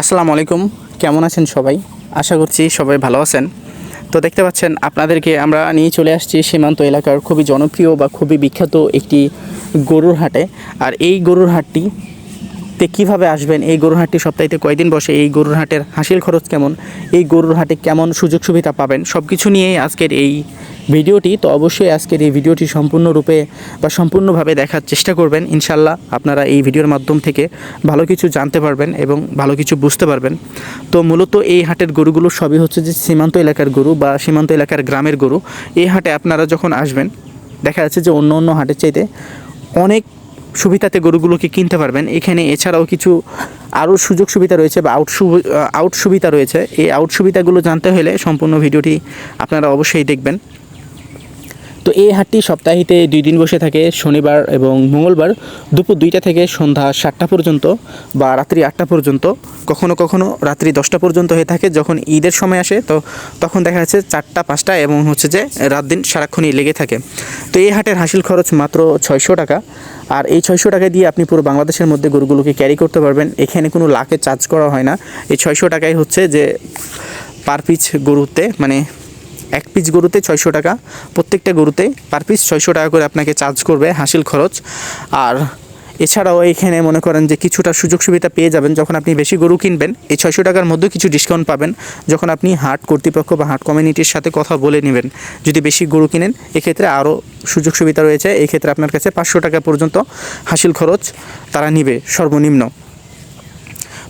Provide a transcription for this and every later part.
আসসালামু আলাইকুম। কেমন আছেন সবাই? আশা করছি সবাই ভালো আছেন। তো দেখতে পাচ্ছেন, আপনাদেরকে আমরা নিয়ে চলে আসছি সীমান্ত এলাকার খুবই জনপ্রিয় বা খুবই বিখ্যাত একটি গরুর হাটে। আর এই গরুর হাটটি তে কীভাবে আসবেন? এই গরুর হাটটি সপ্তাহে কয়দিন বসে? এই গরুর হাটের হাসিল খরচ কেমন? এই গরুর হাটে কেমন সুযোগ সুবিধা পাবেন? সব কিছু নিয়েই আজকের এই ভিডিওটি, তো অবশ্যই আজকের এই ভিডিওটি সম্পূর্ণরূপে বা সম্পূর্ণভাবে দেখার চেষ্টা করবেন। ইনশাল্লাহ আপনারা এই ভিডিওর মাধ্যম থেকে ভালো কিছু জানতে পারবেন এবং ভালো কিছু বুঝতে পারবেন। তো মূলত এই হাটের গরুগুলো সবই হচ্ছে যে সীমান্ত এলাকার গরু বা সীমান্ত এলাকার গ্রামের গরু। এই হাটে আপনারা যখন আসবেন, দেখা যাচ্ছে যে অন্য অন্য হাটের চাইতে অনেক সুবিধাতে গরুগুলোকে কিনতে পারবেন। এখানে এছাড়াও কিছু আরও সুযোগ সুবিধা রয়েছে বা আউট আউট সুবিধা রয়েছে। এই আউট সুবিধাগুলো জানতে হলে সম্পূর্ণ ভিডিওটি আপনারা অবশ্যই দেখবেন। তো এই হাটটি সপ্তাহিতে দুই দিন বসে থাকে, শনিবার এবং মঙ্গলবার দুপুর দুইটা থেকে সন্ধ্যা সাতটা পর্যন্ত বা রাত্রি আটটা পর্যন্ত। কখনো কখনো রাত্রি দশটা পর্যন্ত হয়ে থাকে, যখন ঈদের সময় আসে, তো তখন দেখা যাচ্ছে চারটা, পাঁচটা এবং হচ্ছে যে রাত দিন সারাক্ষণই লেগে থাকে। তো এই হাটের হাসিল খরচ মাত্র ছয়শো টাকা। আর এই ছয়শো টাকা দিয়ে আপনি পুরো বাংলাদেশের মধ্যে গরুগুলোকে ক্যারি করতে পারবেন। এখানে কোনো লাখে চার্জ করা হয় না। এই ছয়শো টাকাই হচ্ছে যে পার পিস গরুতে মানে এক পিস গরুতে ছয়শো টাকা, প্রত্যেকটা গরুতে পার পিস ছয়শো টাকা করে আপনাকে চার্জ করবে হাসিল খরচ। আর এছাড়াও এখানে মনে করেন যে কিছুটা সুযোগ সুবিধা পেয়ে যাবেন যখন আপনি বেশি গরু কিনবেন। এই ছয়শো টাকার মধ্যে কিছু ডিসকাউন্ট পাবেন। যখন আপনি হাট কর্তৃপক্ষ বা হাট কমিউনিটির সাথে কথা বলে নেবেন। যদি বেশি গরু কিনেন, এক্ষেত্রে আরও সুযোগ সুবিধা রয়েছে। এই ক্ষেত্রে আপনার কাছে পাঁচশো টাকা পর্যন্ত হাসিল খরচ তারা নিবে সর্বনিম্ন।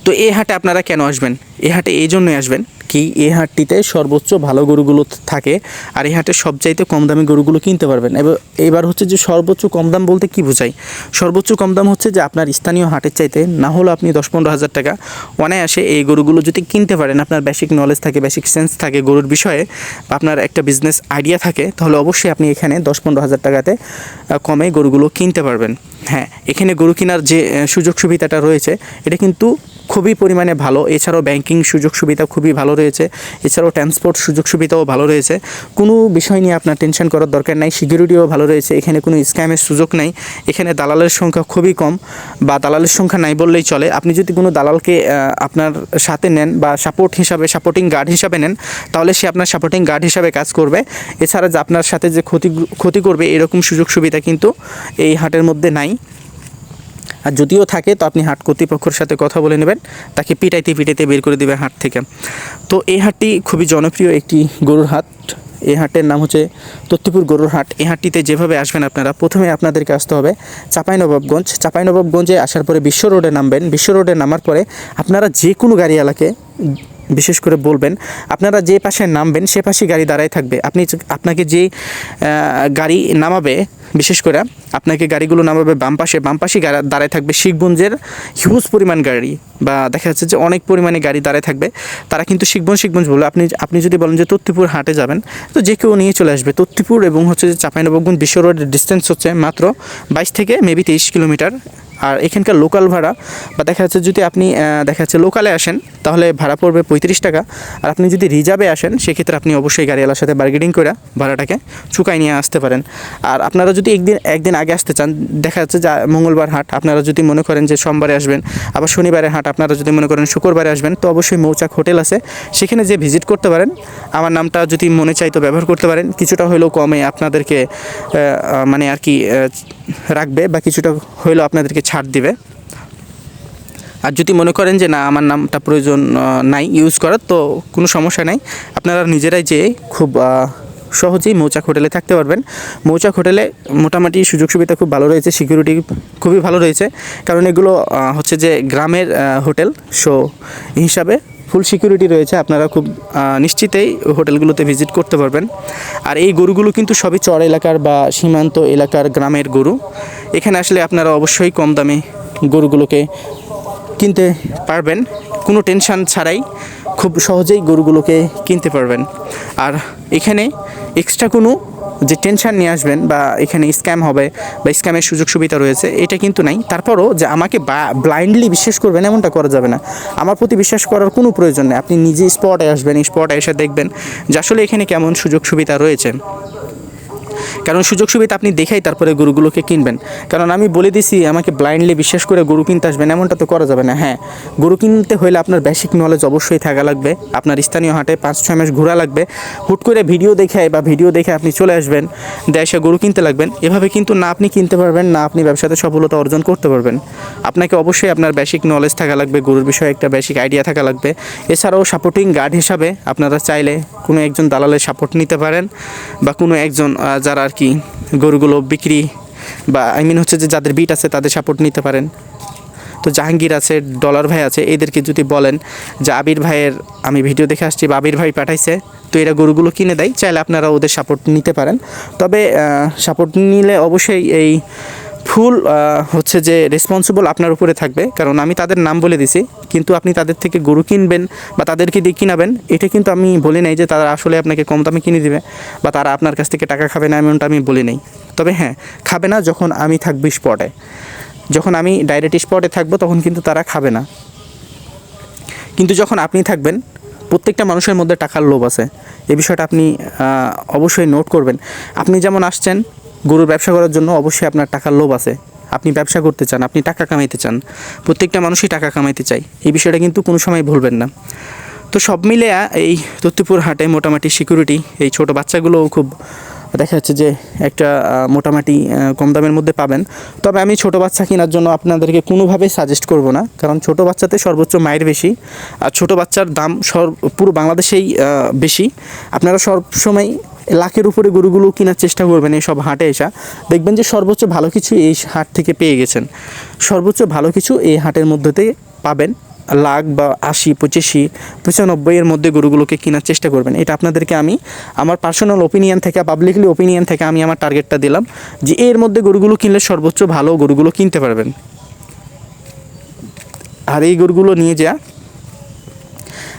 তো এই হাটে আপনারা কেন আসবেন? এই হাটে এই জন্যই আসবেন কি এই হাটটিতে সর্বোচ্চ ভালো গরুগুলো থাকে আর এই হাটে সবচাইতে কম দামি গরুগুলো কিনতে পারবেন। এবার এবার হচ্ছে যে সর্বোচ্চ কম দাম বলতে কি বোঝায়? সর্বোচ্চ কম দাম হচ্ছে যে আপনার স্থানীয় হাটের চাইতে না হলেও আপনি দশ পনেরো হাজার টাকা অনায়াসে এই গরুগুলো যদি কিনতে পারেন, আপনার বেসিক নলেজ থাকে বেসিক সেন্স থাকে গরুর বিষয়ে আপনার একটা বিজনেস আইডিয়া থাকে, তাহলে অবশ্যই আপনি এখানে দশ পনেরো হাজার টাকাতে কমে গরুগুলো কিনতে পারবেন। হ্যাঁ এখানে গরু কেনার যে সুযোগ সুবিধাটা রয়েছে, এটা কিন্তু খুবই পরিমাণে ভালো। এছাড়াও ব্যাংকিং সুযোগ সুবিধা খুবই ভালো রয়েছে। এছাড়াও ট্রান্সপোর্ট সুযোগ সুবিধাও ভালো রয়েছে। কোনো বিষয় নিয়ে আপনার টেনশন করার দরকার নাই। সিকিউরিটিও ভালো রয়েছে। এখানে কোনো স্ক্যামের সুযোগ নাই। এখানে দালালের সংখ্যা খুবই কম বা দালালের সংখ্যা নাই বললেই চলে। আপনি যদি কোনো দালালকে আপনার সাথে নেন বা সাপোর্ট হিসাবে সাপোর্টিং গার্ড হিসাবে নেন, তাহলে সে আপনার সাপোর্টিং গার্ড হিসাবে কাজ করবে। এছাড়া যে আপনার সাথে যে ক্ষতি ক্ষতি করবে, এরকম সুযোগ সুবিধা কিন্তু এই হাটের মধ্যে নাই। আর যদিও থাকে, তো আপনি হাট কর্তৃপক্ষের সাথে কথা বলে নেবেন। তাকে পিটাইতে পিটাইতে বের করে দেবে হাট থেকে। তো এই হাটটি খুবই জনপ্রিয় একটি গরুর হাট। এই হাটের নাম হচ্ছে তত্তিপুর গরুর হাট। এই হাটটিতে যেভাবে আসবেন আপনারা, প্রথমে আপনাদেরকে আসতে হবে চাঁপাইনবাবগঞ্জ। চাঁপাইনবাবগঞ্জে আসার পরে বিশ্ব রোডে নামবেন। বিশ্ব রোডে নামার পরে আপনারা যে কোনো গাড়িওয়ালাকে বিশেষ করে বলবেন, আপনারা যে পাশে নামবেন, সে পাশে গাড়ি দাঁড়ায় থাকবে। আপনি আপনাকে যে গাড়ি নামাবে, বিশেষ করে আপনাকে গাড়িগুলো নামাবে বাম পাশে বাম পাশে দাঁড়ায় থাকবে শিখগঞ্জের হিউজ পরিমাণ গাড়ি বা দেখা যাচ্ছে যে অনেক পরিমাণে গাড়ি দাঁড়ায় থাকবে। তারা কিন্তু শিখগঞ্জ শিখগঞ্জ বলবে আপনি আপনি যদি বলেন যে তত্তিপুর হাটে যাবেন, তো যে কেউ নিয়ে চলে আসবে। তত্তিপুর এবং হচ্ছে যে চাঁপাইনবাবগঞ্জ বিশ্ব রোডের ডিস্টেন্স হচ্ছে মাত্র বাইশ থেকে মেবি তেইশ কিলোমিটার আর এখানকার লোকাল ভাড়া, বা দেখা যাচ্ছে যদি আপনি দেখা যাচ্ছে লোকালে আসেন, তাহলে ভাড়া পড়বে পঁয়ত্রিশ টাকা। আর আপনি যদি রিজার্ভে আসেন, সেক্ষেত্রে আপনি অবশ্যই গাড়িওয়ালার সাথে বার্গেনিং করে ভাড়াটাকে চুকাই নিয়ে আসতে পারেন। আর আপনারা যদি একদিন একদিন আগে আসতে চান, দেখা যাচ্ছে যা মঙ্গলবার হাট, আপনারা যদি মনে করেন যে সোমবারে আসবেন, আবার শনিবারে হাট, আপনারা যদি মনে করেন শুক্রবারে আসবেন, তো অবশ্যই মৌচাক হোটেল আছে। সেখানে যে ভিজিট করতে পারেন। আমার নামটা যদি মনে চাই তো ব্যবহার করতে পারেন। কিছুটা হলেও কমে আপনাদেরকে মানে আর কি রাখবে, বা কিছুটা হলেও আপনাদেরকে ছাড় দিবে। আর যদি মনে করেন যে না, আমার নামটা প্রয়োজন নাই ইউজ করার তো কোনো সমস্যা নাই। আপনারা নিজেরাই যেয়ে খুব সহজেই মৌচাক হোটেলে থাকতে পারবেন। মৌচাক হোটেলে মোটামুটি সুযোগ সুবিধা খুব ভালো রয়েছে সিকিউরিটি খুবই ভালো রয়েছে। কারণ এগুলো হচ্ছে যে গ্রামের হোটেল। সো হিসাবে ফুল সিকিউরিটি রয়েছে, আপনারা খুব নিশ্চিতেই হোটেলগুলোতে ভিজিট করতে পারবেন। আর এই গরুগুলো কিন্তু সবই চর এলাকার বা সীমান্ত এলাকার গ্রামের গরু। এখানে আসলে আপনারা অবশ্যই কম দামে গরুগুলোকে কিনতে পারবেন। কোনো টেনশান ছাড়াই খুব সহজেই গরুগুলোকে কিনতে পারবেন। আর এখানে এক্সট্রা কোনো যে টেনশান নিয়ে আসবেন বা এখানে স্ক্যাম হবে বা স্ক্যামের সুযোগ সুবিধা রয়েছে, এটা কিন্তু নাই। তারপরও যে আমাকে ব্লাইন্ডলি বিশ্বাস করবেন এমনটা করা যাবে না। আমার প্রতি বিশ্বাস করার কোনো প্রয়োজন নেই। আপনি নিজে স্পটে আসবেন স্পটে এসে দেখবেন যে আসলে এখানে কেমন সুযোগ সুবিধা রয়েছে। কারণ সুযোগ সুবিধা আপনি দেখাই তারপরে গরুগুলোকে কিনবেন। কারণ আমি বলে দিছি আমাকে ব্লাইন্ডলি বিশ্বাস করে গরু কিনতে আসবেন এমনটা তো করা যাবে না। হ্যাঁ গরু কিনতে হলে আপনার বেসিক নলেজ অবশ্যই থাকা লাগবে। আপনার স্থানীয় হাটে পাঁচ ছয় মাস ঘোরা লাগবে। হুট করে ভিডিও দেখে বা ভিডিও দেখে আপনি চলে আসবেন দেশে গরু কিনতে লাগবেন। এভাবে কিন্তু না আপনি কিনতে পারবেন না আপনি ব্যবসাতে সফলতা অর্জন করতে পারবেন। আপনাকে অবশ্যই আপনার বেসিক নলেজ থাকা লাগবে গরুর বিষয়ে একটা বেসিক আইডিয়া থাকা লাগবে। এছাড়াও সাপোর্টিং গার্ড হিসাবে আপনারা চাইলে কোনো একজন দালালের সাপোর্ট নিতে পারেন বা কোনো একজন আহ, আর কি গরুগুলো বিক্রি বা আই মিন হচ্ছে যে যাদের বিট আছে তাদের সাপোর্ট নিতে পারেন। তো জাহাঙ্গীর আছে, ডলার ভাই আছে, এদেরকে যদি বলেন যে, আবির ভাইয়ের, আমি ভিডিও দেখে আসছি, বা আবির ভাই পাঠাইছে, তো এরা গরুগুলো কিনে দেয়, চাইলে আপনারা ওদের সাপোর্ট নিতে পারেন। তবে সাপোর্ট নিলে অবশ্যই এই ফুল হচ্ছে যে রেসপন্সিবল আপনার উপরে থাকবে। কারণ আমি তাদের নাম বলে দিছি, কিন্তু আপনি তাদের থেকে গরু কিনবেন বা তাদেরকে দিয়ে কিনাবেন, এটা কিন্তু আমি বলি নাই যে তারা আসলে আপনাকে কম দামে কিনে দিবে বা তারা আপনার কাছ থেকে টাকা খাবে না এমনটা আমি বলি নাই। তবে হ্যাঁ খাবে না যখন আমি থাকব স্পটে যখন আমি ডাইরেক্ট স্পটে থাকব তখন কিন্তু তারা খাবে না। কিন্তু যখন আপনি থাকবেন, প্রত্যেকটা মানুষের মধ্যে টাকার লোভ আছে। এ বিষয়টা আপনি অবশ্যই নোট করবেন। আপনি যেমন আসছেন গরুর ব্যবসা করার জন্য অবশ্যই আপনার টাকার লোভ আছে। আপনি ব্যবসা করতে চান, আপনি টাকা কামাইতে চান, প্রত্যেকটা মানুষই টাকা কামাইতে চাই এই বিষয়টা কিন্তু কোনো সময় ভুলবেন না। তো সব মিলে এই তত্ত্বপুর হাটে মোটামুটি সিকিউরিটি এই ছোট বাচ্চাগুলোও খুব দেখা যাচ্ছে যে একটা মোটামুটি কম দামের মধ্যে পাবেন। তবে আমি ছোট বাচ্চা কেনার জন্য আপনাদেরকে কোনোভাবেই সাজেস্ট করব না, কারণ ছোট বাচ্চাতে সর্বোচ্চ মায়ের বেশি, আর ছোট বাচ্চার দাম সর, পুরো বাংলাদেশেই বেশি। আপনারা সবসময় লাখের উপরে গরুগুলো কেনার চেষ্টা করবেন এই সব হাটে এসা। দেখবেন যে সর্বোচ্চ ভালো কিছু এই হাট থেকে পেয়ে গেছেন। সর্বোচ্চ ভালো কিছু এই হাটের মধ্যেতে পাবেন। লাখ বা আশি, পঁচিশি, পঁচানব্বই এর মধ্যে গরুগুলোকে কেনার চেষ্টা করবেন। এটা আপনাদেরকে আমি আমার পার্সোনাল ওপিনিয়ন থেকে পাবলিকলি ওপিনিয়ন থেকে আমি আমার টার্গেটটা দিলাম যে এর মধ্যে গরুগুলো কিনলে সর্বোচ্চ ভালো গরুগুলো কিনতে পারবেন। আর এই গরুগুলো নিয়ে যা,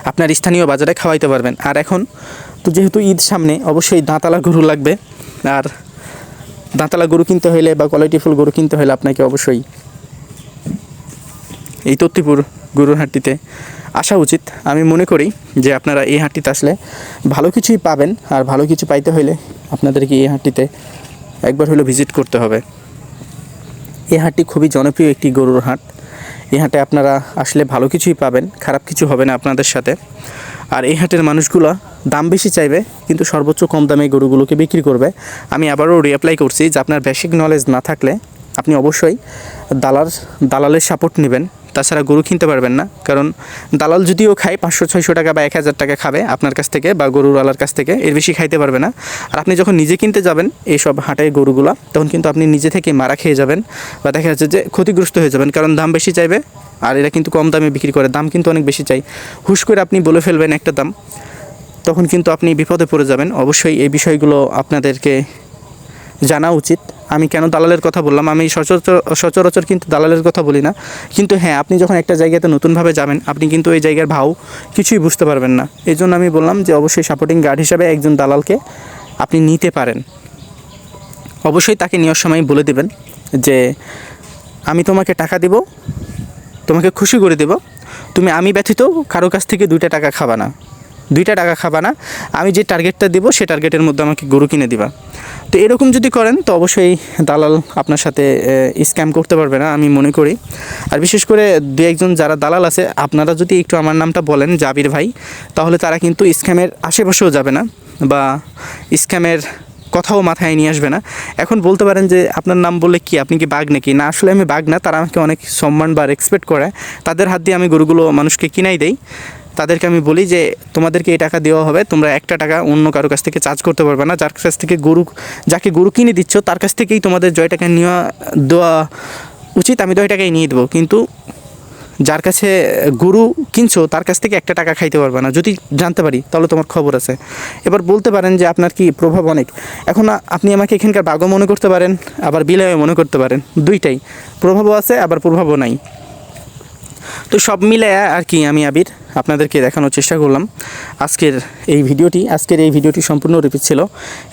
আপনার স্থানীয় বাজারে খাওয়াইতে পারবেন। আর এখন তো যেহেতু ঈদ সামনে, অবশ্যই দাঁতালা গরু লাগবে। আর দাঁতালা গরু কিনতে হলে বা কোয়ালিটিফুল গরু কিনতে হলে আপনাকে অবশ্যই এই তত্তিপুর গরুর হাটটিতে আসা উচিত। আমি মনে করি যে আপনারা এই হাটটিতে আসলে ভালো কিছুই পাবেন আর ভালো কিছু পাইতে হলে আপনাদেরকে এই হাটটিতে একবার হলো ভিজিট করতে হবে। এই হাটটি খুবই জনপ্রিয় একটি গরুর হাট। এই হাটে আপনারা আসলে ভালো কিছুই পাবেন, খারাপ কিছু হবে না আপনাদের সাথে। আর এই হাটের মানুষগুলো দাম বেশি চাইবে, কিন্তু সর্বোচ্চ কম দামে গরুগুলোকে বিক্রি করবে। আমি আবারও রিঅ্যাপ্লাই করছি যে আপনার বেসিক নলেজ না থাকলে আপনি অবশ্যই দালাল, দালালের সাপোর্ট নেবেন। তাছাড়া গরু কিনতে পারবেন না। কারণ দালাল যদিও খায়, পাঁচশো, ছয়শো টাকা বা এক হাজার টাকা খাবে আপনার কাছ থেকে বা গরুওয়ালার কাছ থেকে, এর বেশি খাইতে পারবে না। আর আপনি যখন নিজে কিনতে যাবেন এইসব হাটে গরুগুলা, তখন কিন্তু আপনি নিজে থেকে মারা খেয়ে যাবেন বা দেখা যাচ্ছে যে ক্ষতিগ্রস্ত হয়ে যাবেন। কারণ দাম বেশি চাইবে, আর এরা কিন্তু কম দামে বিক্রি করে, দাম কিন্তু অনেক বেশি চাই। হুশ করে আপনি বলে ফেলবেন একটা দাম, তখন কিন্তু আপনি বিপদে পড়ে যাবেন। অবশ্যই এই বিষয়গুলো আপনাদেরকে জানা উচিত। আমি কেন দালালের কথা বললাম? আমি সচরাচর সচরাচর কিন্তু দালালের কথা বলি না। কিন্তু হ্যাঁ আপনি যখন একটা জায়গাতে নতুনভাবে যাবেন, আপনি কিন্তু এই জায়গার ভাও কিছুই বুঝতে পারবেন না। এই জন্য আমি বললাম যে অবশ্যই সাপোর্টিং গার্ড হিসাবে একজন দালালকে আপনি নিতে পারেন। অবশ্যই তাকে নেওয়ার সময় বলে দেবেন যে, আমি তোমাকে টাকা দেব, তোমাকে খুশি করে দেব। তুমি আমি ব্যথিত, কারও কাছ থেকে দুইটা টাকা খাবা না। দুইটা টাকা খাবা না। আমি যে টার্গেটটা দেবো, সে টার্গেটের মধ্যে আমাকে গরু কিনে দিবা। তো এরকম যদি করেন, তো অবশ্যই দালাল আপনার সাথে স্ক্যাম করতে পারবে না, আমি মনে করি। আর বিশেষ করে দু একজন যারা দালাল আছে, আপনারা যদি একটু আমার নামটা বলেন, জাবির ভাই, তাহলে তারা কিন্তু স্ক্যামের আশেপাশেও যাবে না বা স্ক্যামের কথাও মাথায় নিয়ে আসবে না। এখন বলতে পারেন যে, আপনার নাম বললে কি? আপনি কি বাঘ নাকি? না, আসলে আমি বাঘ না, তারা আমাকে অনেক সম্মান বা রেসপেক্ট করে তাদের হাত দিয়ে আমি গরুগুলো মানুষকে কিনাই দেই। তাদেরকে আমি বলি যে, তোমাদেরকে এই টাকা দেওয়া হবে, তোমরা একটা টাকা অন্য কারও কাছ থেকে চার্জ করতে পারবে না। যার কাছ থেকে গরু, যাকে গরু কিনে দিচ্ছ, তার কাছ থেকেই তোমাদের জয় টাকা নেওয়া, দেওয়া উচিত, আমি ওই টাকাই নিয়ে দেবো। কিন্তু যার কাছে গরু কিনছো, তার কাছ থেকে একটা টাকা খাইতে পারবে না। যদি জানতে পারি, তাহলে তোমার খবর আছে। এবার বলতে পারেন যে, আপনার কি প্রভাব অনেক? এখন আপনি আমাকে এখানকার বাঘও মনে করতে পারেন, আবার বিলায়ও মনে করতে পারেন। দুইটাই। প্রভাবও আছে, আবার প্রভাবও নাই। তো সব মিলে আর কি আমি আবির আপনাদেরকে দেখানোর চেষ্টা করলাম। আজকের এই ভিডিওটি, আজকের এই ভিডিওটি সম্পূর্ণ রিপিট ছিল।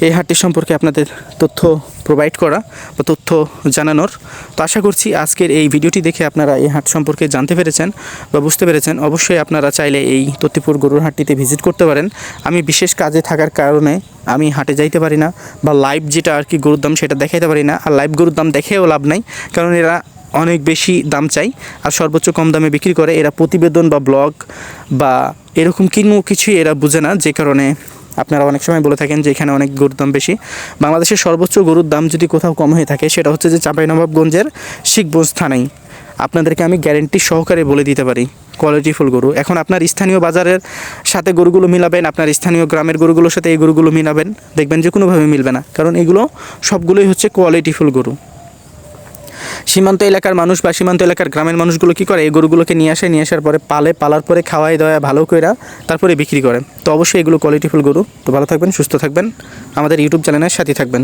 এই হাটটি সম্পর্কে আপনাদের তথ্য প্রোভাইড করা বা তথ্য জানানোর। তো আশা করছি আজকের এই ভিডিওটি দেখে আপনারা এই হাট সম্পর্কে জানতে পেরেছেন বা বুঝতে পেরেছেন। অবশ্যই আপনারা চাইলে এই তত্তিপুর গরুর হাটটিতে ভিজিট করতে পারেন। আমি বিশেষ কাজে থাকার কারণে আমি হাটে যাইতে পারি না বা লাইভ যেটা আর কি গরুর দাম সেটা দেখাইতে পারি না। আর লাইভ গরুর দাম দেখেও লাভ নাই, কারণ এরা অনেক বেশি দাম চাই আর সর্বোচ্চ কম দামে বিক্রি করে। এরা প্রতিবেদন বা ব্লগ বা এরকম কোনো কিছুই এরা বুঝে না, যে কারণে আপনারা অনেক সময় বলে থাকেন যে এখানে অনেক গরুর দাম বেশি। বাংলাদেশের সর্বোচ্চ গরুর দাম যদি কোথাও কম হয়ে থাকে, সেটা হচ্ছে যে চাঁপাইনবাবগঞ্জের শিখগঞ্জ থানায়। আপনাদেরকে আমি গ্যারেন্টি সহকারে বলে দিতে পারি কোয়ালিটিফুল গরু। এখন আপনার স্থানীয় বাজারের সাথে গরুগুলো মিলাবেন, আপনার স্থানীয় গ্রামের গরুগুলোর সাথে এই গরুগুলো মিলাবেন, দেখবেন যে কোনোভাবে মিলবে না। কারণ এগুলো সবগুলোই হচ্ছে কোয়ালিটিফুল গরু। সীমান্ত এলাকার মানুষ বা সীমান্ত এলাকার গ্রামের মানুষগুলো কী করে? এই গরুগুলোকে নিয়ে আসে, নিয়ে আসার পরে পালে, পালার পরে খাওয়াই দেওয়া ভালো করে তারপরে বিক্রি করে। তো অবশ্যই এগুলো কোয়ালিটিফুল গরু। তো ভালো থাকবেন, সুস্থ থাকবেন। আমাদের ইউটিউব চ্যানেলের সাথে থাকবেন।